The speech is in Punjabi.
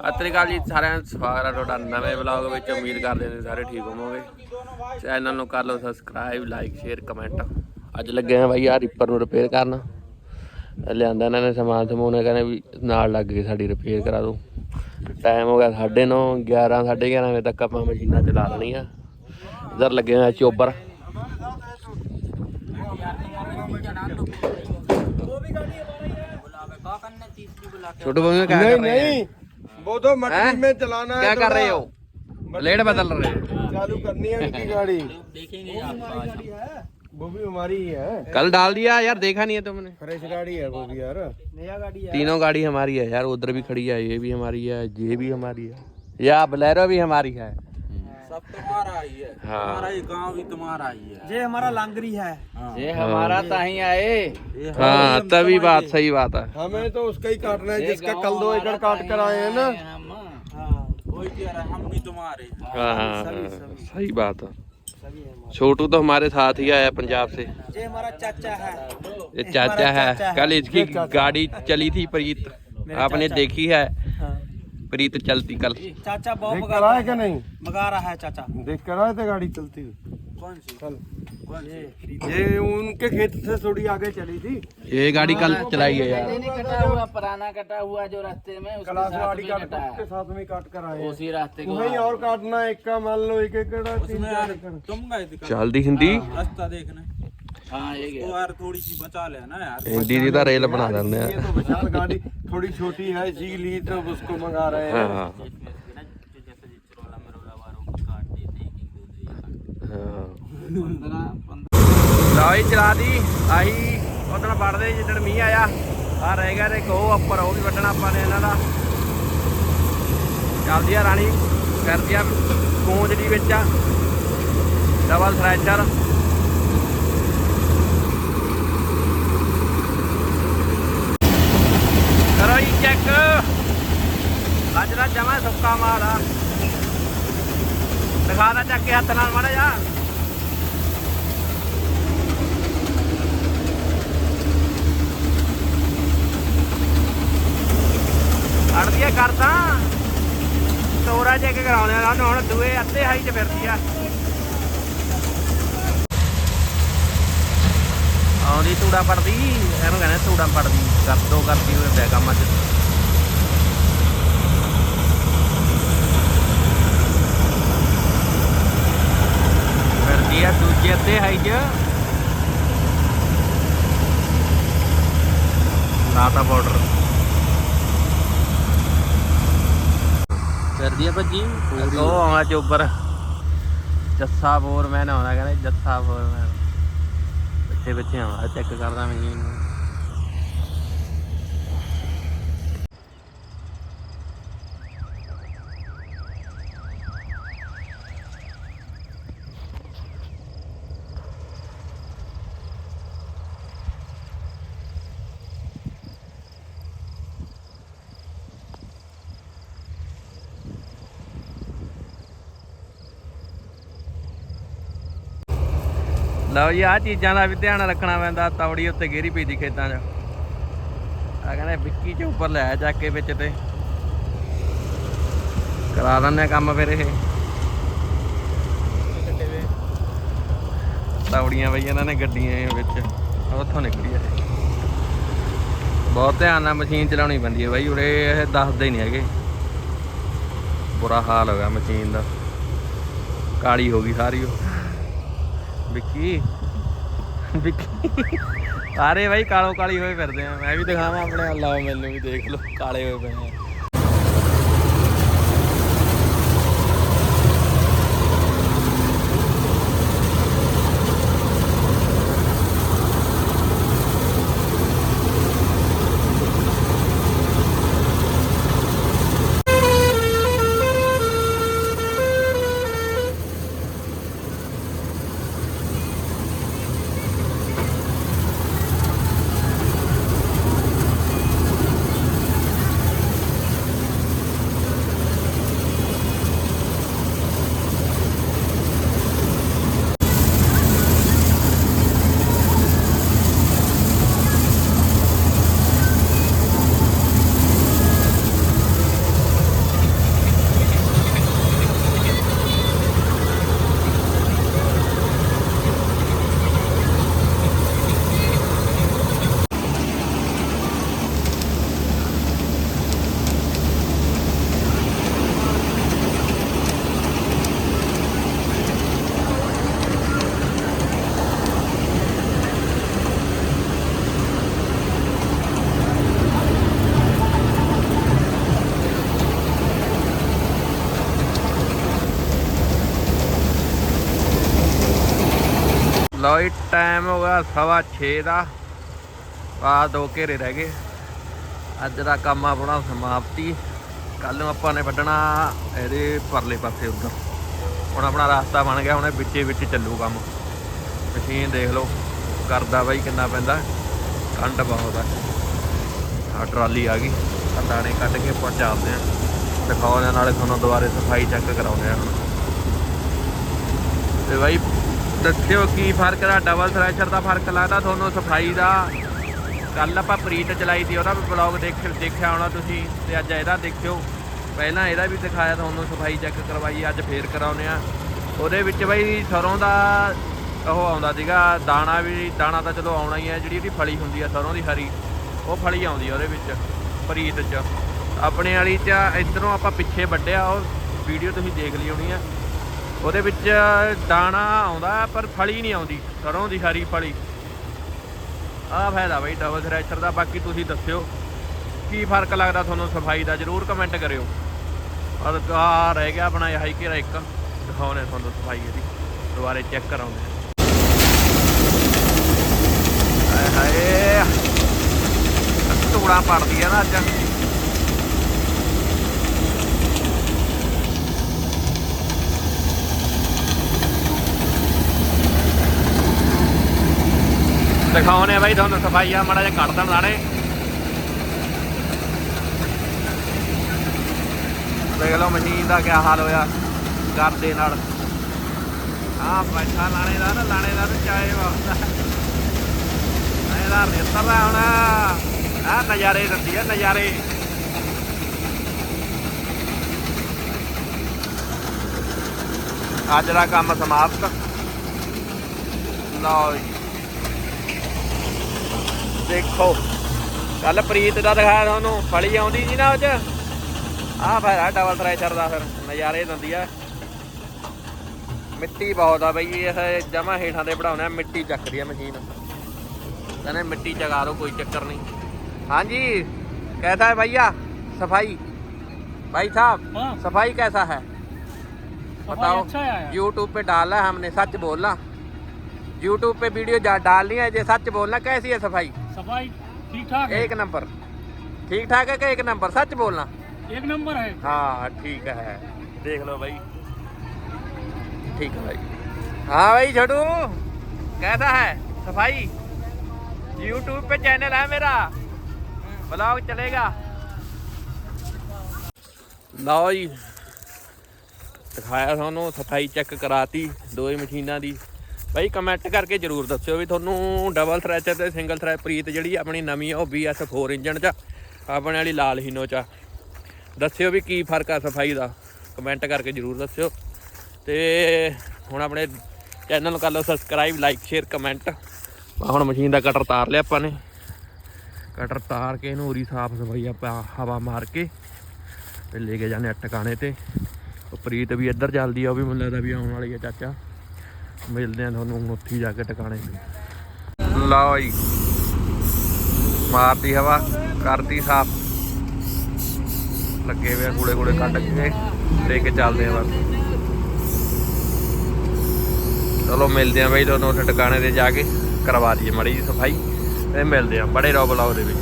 ਸਤਿ ਸ਼੍ਰੀ ਅਕਾਲ ਜੀ ਸਾਰਿਆਂ ਦਾ ਸਵਾਗਤ ਹੈ ਤੁਹਾਡਾ ਨਵੇਂ ਵਲੌਗ ਵਿੱਚ। ਉਮੀਦ ਕਰਦੇ ਨੇ ਸਾਰੇ ਠੀਕ ਹੋਵੋਗੇ। ਚੈਨਲ ਨੂੰ ਕਰ ਲਓ ਸਬਸਕ੍ਰਾਈਬ ਲਾਈਕ ਸ਼ੇਅਰ ਕਮੈਂਟ ਅੱਜ ਲੱਗੇ ਆ ਬਾਈ ਆ ਰਿਪਰ ਨੂੰ ਰਿਪੇਅਰ ਕਰਨ। ਲਿਆਂਦਾ ਇਹਨਾਂ ਨੇ ਸਮਾਨ ਸਮੂਨੇ ਕਹਿੰਦੇ ਵੀ ਨਾਲ ਲੱਗ ਕੇ ਸਾਡੀ ਰਿਪੇਅਰ ਕਰਾ ਦੋ ਟਾਈਮ ਹੋ ਗਿਆ 9:30 11 11:30 ਵਜੇ ਤੱਕ ਆਪਾਂ ਮਸ਼ੀਨਾਂ ਚਲਾ ਲੈਣੀਆਂ। ਇਧਰ ਲੱਗੇ ਆ ਚੋਬਰ। ਉਹ ਵੀ ਗਾੜੀ ਨਹੀਂ ਨਹੀਂ। वो तो मटकी में चलाना है क्या कर रहे हो। लेट बदल रहे हो। चालू करनी है उनकी गाड़ी। वो भी हमारी ही है। कल डाल दिया यार देखा नहीं है तुमने। फ्रेश गाड़ी है वो भी यार। नया गाड़ी है। तीनों गाड़ी हमारी है यार उधर भी खड़ी है ये भी हमारी है ये भी हमारी है। या बलैरो भी हमारी है। सब तुम्हारा ही है। हाँ। हमारा ये गाँव भी तुम्हारा ही है। ये हमारा लांगरी है। ये हमारा ताही आए। हाँ तभी बात सही बात है। हमें तो उसका ही काटना है जिसका कल दो एकड़ काट कर आए हैं ना। वही कह रहा है, हम भी तुम्हारे हाँ। हाँ, हाँ, सही बात है। छोटू तो हमारे साथ ही आया पंजाब से। ये हमारा चाचा है। ये चाचा है। कल इसकी गाड़ी चली थी प्रीत। आपने देखी है। प्रीत चलती कल चाचा बहुत देख कर आए कि नहीं भगा रहा है चाचा देख कर आए थे गाड़ी चलती हुई कौन सी कल कौन सी ये उनके खेत से थोड़ी आगे चली थी ये गाड़ी कल चलाई गई यार कटा हुआ पुराना कटा हुआ जो रास्ते में गाड़ी काट उसके साथ में काट कर आए उसी रास्ते को वहीं और काटना एक का मान लो एक एक चल दी हिंदी रास्ता देखना हाँ ये तो यार थोड़ी सी बचा लेना यार ਹਿੰਦੀ ਦੀ ਤਾਂ ਰੇਲ ਬਣਾ ਦਿੰਦੇ ये ਆ तो विशाल गाड़ी थोड़ी छोटी है इसीलिए तो उसको मंगा रहे ਹਾਂ हैं ਹਾਂ जैसे चिरोला मिरोला वालों को काट देते हैं एक दो दो ਹਾਂ पंद्रह पंद्रह ਲਓ ਜੀ ਚਲਾ ਦੀ ਆਹੀ ਉਦੋਂ ਵੜਦੇ ਜਿੱਦਣ ਮੀਂਹ ਆਇਆ ਆ ਰਹਿ ਗਿਆ ਤੇ ਇੱਕ ਉਹ ਉੱਪਰ ਉਹ ਵੀ ਵੱਢਣਾ ਆਪਾਂ ਨੇ ਇਹਨਾਂ ਦਾ ਚੱਲਦੀ ਆ ਰਾਣੀ ਕਰਦੀ ਆ ਗੂੰਜ ਦੀ ਵਿੱਚ ਆ ਡਬਲ ਥ੍ਰੈਸ਼ਰ ਕਰੋ ਜੀ ਚੈੱਕ ਅੱਜ ਦਾ ਜਮਾ ਸੁੱਕਾ ਮਾਲ ਆ। ਦਿਖਾ ਦਾ ਚੱਕ ਕੇ ਹੱਥ ਨਾਲ ਮਾੜਾ ਜਾ ਅੜਦੀਆਂ ਕਰਦਾ। ਤੋਰਾ ਚੈੱਕ ਕਰਾਉਣੇ ਆ ਹੁਣ ਦੂਏ ਅੱਧੇ ਹਾਈ 'ਚ ਫਿਰਦੀ ਆ। ਆਉਂਦੀ ਤੂੜਾ ਪੜਦੀ ਇਹਨੂੰ ਕਹਿੰਦੇ ਤੂੜਾ ਪੜਦੀ ਕਰ ਦੋ ਕਰਦੀ ਹੋਏ ਬੈ ਕੰਮ ਅੱਜ। ਫਿਰਦੀ ਆ ਦੂਜੇ ਅੱਧੇ ਹਾਈ 'ਚ। ਲਾਤਾ ਬਾਰਡਰ ਕਰਦੀ ਆ ਭੱਜੀ। ਉਹ ਆਉਣਾ ਚੋਬਰ। ਜੱਸਾ ਫੋਰਮੈਨ ਆਉਂਦਾ ਕਹਿੰਦੇ ਜੱਸਾ ਫੋਰਮੈਨ ਪਿੱਛੇ ਪਿੱਛੇ ਆਉਂਦਾ ਚੈੱਕ ਕਰਦਾ ਮੈਂ ਲਓ ਜੀ, ਆਹ ਚੀਜ਼ਾਂ ਦਾ ਵੀ ਧਿਆਨ ਰੱਖਣਾ ਪੈਂਦਾ ਤੌੜੀ ਉੱਤੇ ਗੇਰੀ ਪਈ ਦੀ ਖੇਤਾਂ 'ਚ। ਆ ਕਹਿੰਦੇ ਵਿੱਕੀ ਚ ਉੱਪਰ ਲੈ ਜਾ ਕੇ ਵਿੱਚ ਤੇ। ਕਰਾ ਦਿੰਦੇ ਆ ਕੰਮ ਫਿਰ ਇਹ। ਤੌੜੀਆਂ ਬਈ ਇਹਨਾਂ ਨੇ ਗੱਡੀਆਂ ਵਿੱਚ, ਉੱਥੋਂ ਨਿਕਲੀ ਇਹ। ਬਹੁਤ ਧਿਆਨ ਨਾਲ ਮਸ਼ੀਨ ਚਲਾਉਣੀ ਪੈਂਦੀ ਹੈ ਬਾਈ, ਉਰੇ ਇਹ ਦੱਸਦੇ ਹੀ ਨਹੀਂ ਹੈਗੇ। ਬੁਰਾ ਹਾਲ ਹੋ ਗਿਆ ਮਸ਼ੀਨ ਦਾ। ਕਾਲੀ ਹੋ ਗਈ ਸਾਰੀ ਉਹ। ਵਿੱਕੀ। ਵਿੱਕੀ। ਸਾਰੇ ਬਾਈ ਕਾਲੋ ਕਾਲੀ ਹੋਏ ਫਿਰਦੇ ਆ। ਮੈਂ ਵੀ ਦਿਖਾਵਾਂ ਆਪਣੇ ਅੱਲਾ ਮੈਨੂੰ ਵੀ ਦੇਖ ਲਓ, ਕਾਲੇ ਹੋਏ ਪਏ ਆ। ਲਓ ਜੀ ਟਾਈਮ ਹੋ ਗਿਆ ਸਵਾ 6 ਦਾ। ਆ ਦੋ ਘੇਰੇ ਰਹਿ ਗਏ। ਅੱਜ ਦਾ ਕੰਮ ਆਪਣਾ ਸਮਾਪਤੀ। ਕੱਲ ਨੂੰ ਆਪਾਂ ਨੇ ਵੱਢਣਾ ਇਹਦੇ ਪਰਲੇ ਪਾਸੇ ਉੱਧਰ। ਹੁਣ ਆਪਣਾ ਰਸਤਾ ਬਣ ਗਿਆ ਹੁਣ ਇਹ ਵਿੱਚੇ ਵਿੱਚ ਚੱਲੂ ਕੰਮ। ਮਸ਼ੀਨ ਦੇਖ ਲਓ ਕਰਦਾ ਬਾਈ ਕਿੰਨਾ ਪੈਂਦਾ। ਕੰਡ ਬਹੁਤ ਆ। ਆ ਟਰਾਲੀ ਆ ਗਈ। ਆ ਦਾਣੇ ਕੱਢ ਕੇ ਪਹੁੰਚਾਉਂਦੇ ਚੱਲਦੇ ਆ ਦਿਖਾਉਂਦੇ ਆ, ਨਾਲੇ ਤੁਹਾਨੂੰ ਦੁਬਾਰੇ ਸਫ਼ਾਈ ਚੈੱਕ ਕਰਾਉਂਦੇ ਆ ਹੁਣ। ਤੇ ਬਾਈ ਦੱਸਿਓ ਕੀ ਫ਼ਰਕ ਦਾ ਡਬਲ ਥ੍ਰੈਸ਼ਰ ਦਾ ਫ਼ਰਕ ਲੱਗਦਾ ਤੁਹਾਨੂੰ ਸਫ਼ਾਈ ਦਾ। ਕੱਲ ਆਪਾਂ ਪ੍ਰੀਤ ਚਲਾਈ ਦੀ ਉਹਦਾ ਵੀ ਬਲੌਗ ਦੇਖ, ਦੇਖਿਆ ਹੋਣਾ ਤੁਸੀਂ, ਤੇ ਅੱਜ ਇਹਦਾ ਦੇਖਿਓ। ਪਹਿਲਾਂ ਇਹਦਾ ਵੀ ਦਿਖਾਇਆ ਤੁਹਾਨੂੰ, ਸਫ਼ਾਈ ਚੈੱਕ ਕਰਵਾਈ, ਅੱਜ ਫੇਰ ਕਰਾਉਨੇ ਆ। ਉਹਦੇ ਵਿੱਚ ਬਈ ਸਰੋਂ ਦਾ ਉਹ ਆਉਂਦਾ ਸੀਗਾ, ਦਾਣਾ ਵੀ, ਦਾਣਾ ਤਾਂ ਚਲੋ ਆਉਣਾ ਹੀ ਹੈ ਜਿਹੜੀ ਇਹਦੀ ਫਲੀ ਹੁੰਦੀ ਆ, ਸਰੋਂ ਦੀ ਹਰੀ, ਉਹ ਫਲੀ ਆਉਂਦੀ ਆ ਉਹਦੇ ਵਿੱਚ, ਪ੍ਰੀਤ ਚ। ਆਪਣੇ ਵਾਲੀ ਚ ਇਧਰੋਂ ਆਪਾਂ ਪਿੱਛੇ ਵੱਢਿਆ, ਉਹ ਵੀਡੀਓ ਤੁਸੀਂ ਦੇਖ ਲਈ ਹੋਣੀ ਆ। ਉਹਦੇ ਵਿੱਚ ਦਾਣਾ ਆਉਂਦਾ, ਪਰ ਫਲੀ ਨਹੀਂ ਆਉਂਦੀ। ਸਰੋਂ ਦੀ ਹਰੀ ਫਲੀ। ਆਹ ਫਾਇਦਾ ਬਈ ਡਬਲ ਥ੍ਰੈਸ਼ਰ ਦਾ। ਬਾਕੀ ਤੁਸੀਂ ਦੱਸਿਓ, ਕੀ ਫ਼ਰਕ ਲੱਗਦਾ ਤੁਹਾਨੂੰ ਸਫ਼ਾਈ ਦਾ? ਜਰੂਰ ਕਮੈਂਟ ਕਰਿਓ। ਔਰ ਆ ਰਹਿ ਗਿਆ ਆਪਣਾ, ਇਹ ਘੇਰਾ ਇੱਕ। ਦਿਖਾਉਣੇ ਤੁਹਾਨੂੰ ਸਫ਼ਾਈ ਇਹਦੀ। ਦੁਬਾਰੇ ਚੈੱਕ ਕਰਾਉਂਦੇ ਹਾਏ ਹਾਏ। ਧੂੜਾ ਪੜਦੀ ਆ ਨਾ ਅੱਜ। ਦਿਖਾਉਣੇ ਆ ਬਾਈ, ਤੁਹਾਨੂੰ ਸਫ਼ਾਈ ਆ, ਮਾੜਾ ਜਿਹਾ ਕੱਢ ਦੇਣ ਲਾਣੇ ਦੇਖ ਲਓ ਮਸ਼ੀਨ ਦਾ ਕੀ ਹਾਲ ਹੋਇਆ, ਗਰਦੇ ਨਾਲ। ਆ ਬੈਠਾ ਲਾਣੇਦਾਰ ਲਾਣੇਦਾਰ ਚਾਏ ਵਾਸਤਾ ਲਾਣੇਦਾਰ ਨੇ ਉਤਰਦਾ ਹੁਣ। ਆ ਨਜ਼ਾਰੇ ਦਿੰਦੀ ਆ, ਨਜ਼ਾਰੇ। ਅੱਜ ਦਾ ਕੰਮ ਸਮਾਪਤ। ਲਓ ਜੀ। ਦੇਖੋ ਕੱਲ ਪ੍ਰੀਤ ਦਾ ਦਿਖਾਇਆ ਤੁਹਾਨੂੰ ਫਲੀ ਆਉਂਦੀ ਜੀ ਨਾ ਉਹ ਚ ਆਹ ਫਿਰ ਆ ਡਬਲ ਥ੍ਰੈਸ਼ਰ ਦਾ ਫਿਰ ਨਜ਼ਾਰੇ ਦਿੰਦੀ ਆ ਮਿੱਟੀ ਬਹੁਤ ਆ ਬਈ ਇਹ ਜਮਾ ਹੇਠਾਂ ਤੇ ਬਣਾਉਣਾ ਮਿੱਟੀ ਚੱਕਦੀ ਆ ਮਸ਼ੀਨ ਕਹਿੰਦੇ ਮਿੱਟੀ ਚਗਾ ਦੋ ਕੋਈ ਚੱਕਰ ਨਹੀਂ ਹਾਂਜੀ कैसा है भैया सफाई भाई साहब हाँ। सफाई कैसा है बताओ अच्छा है यार। यूट्यूब पे डाला है हमने सच बोलना यूट्यूब पे वीडियो जा- डालनी है ये सच बोलना कैसी है सफाई सफाई ठीक ठाक है एक नंबर ठीक ठाक है कि एक नंबर सच बोलना एक नंबर है हाँ ठीक है देख लो भाई ठीक है भाई हाँ भाई छोटू कैसा है सफाई यूट्यूब पे चैनल है मेरा ब्लॉग चलेगा ਲਓ ਜੀ ਦਿਖਾਇਆ ਤੁਹਾਨੂੰ ਸਫਾਈ ਚੈੱਕ ਕਰਾਤੀ ਦੋਏ ਮਸ਼ੀਨਾਂ ਦੀ ਬਾਈ ਕਮੈਂਟ ਕਰਕੇ ਜਰੂਰ ਦੱਸਿਓ ਵੀ ਤੁਹਾਨੂੰ ਡਬਲ ਥ੍ਰੈਸ਼ਰ ਤੇ ਸਿੰਗਲ ਥ੍ਰੈਸ਼ ਪ੍ਰੀਤ ਜਿਹੜੀ ਆਪਣੀ ਨਵੀਂ ਆ ਉਹ BS4 ਇੰਜਨ ਚ ਆਪਣੇ ਵਾਲੀ ਲਾਲ ਹੀਨੋ ਚ ਆ। ਦੱਸਿਓ ਵੀ ਕੀ ਫ਼ਰਕ ਆ ਸਫ਼ਾਈ ਦਾ ਕਮੈਂਟ ਕਰਕੇ ਜਰੂਰ ਦੱਸਿਓ। ਤੇ ਹੁਣ ਆਪਣੇ ਚੈਨਲ ਨੂੰ ਕਰ ਲਓ ਸਬਸਕ੍ਰਾਈਬ ਲਾਈਕ ਸ਼ੇਅਰ ਕਮੈਂਟ ਹੁਣ ਮਸ਼ੀਨ ਦਾ ਕਟਰ ਤਾਰ ਲਿਆ ਆਪਾਂ ਨੇ। ਕਟਰ ਤਾਰ ਕੇ ਇਹਨੂੰ ਉਰੀ ਸਾਫ਼ ਸਫ਼ਾਈ ਆਪਾਂ ਹਵਾ ਮਾਰ ਕੇ ਤੇ ਲੈ ਕੇ ਜਾਂਦੇ ਆ ਟਿਕਾਣੇ ਤੇ। ਪ੍ਰੀਤ ਵੀ ਇੱਧਰ ਚੱਲਦੀ ਆ, ਉਹ ਵੀ ਮੈਨੂੰ ਲੱਗਦਾ ਵੀ ਆਉਣ ਵਾਲੀ ਆ ਚਾਚਾ। ਮਿਲਦੇ ਆ ਤੁਹਾਨੂੰ ਉੱਥੇ ਜਾ ਕੇ ਟਿਕਾਣੇ ਤੇ। ਲਓ ਜੀ। ਮਾਰਦੀ ਹਵਾ ਕਰਦੀ ਸਾਫ਼। ਲੱਗੇ ਹੋਏ ਆ ਕੂੜੇ ਕੂੜੇ ਕੱਢ ਕੇ, ਲੈ ਕੇ ਚੱਲਦੇ ਆ ਬਸ। ਚਲੋ ਮਿਲਦੇ ਆ ਬਈ ਤੁਹਾਨੂੰ ਉੱਥੇ ਟਿਕਾਣੇ ਤੇ ਜਾ ਕੇ। ਕਰਵਾ ਦਈਏ ਮੜੀ ਜੀ ਸਫ਼ਾਈ ਤੇ ਮਿਲਦੇ ਆ। ਬੜੇ ਰੋਬ ਬਲਾਓ ਦੇ ਵਿੱਚ।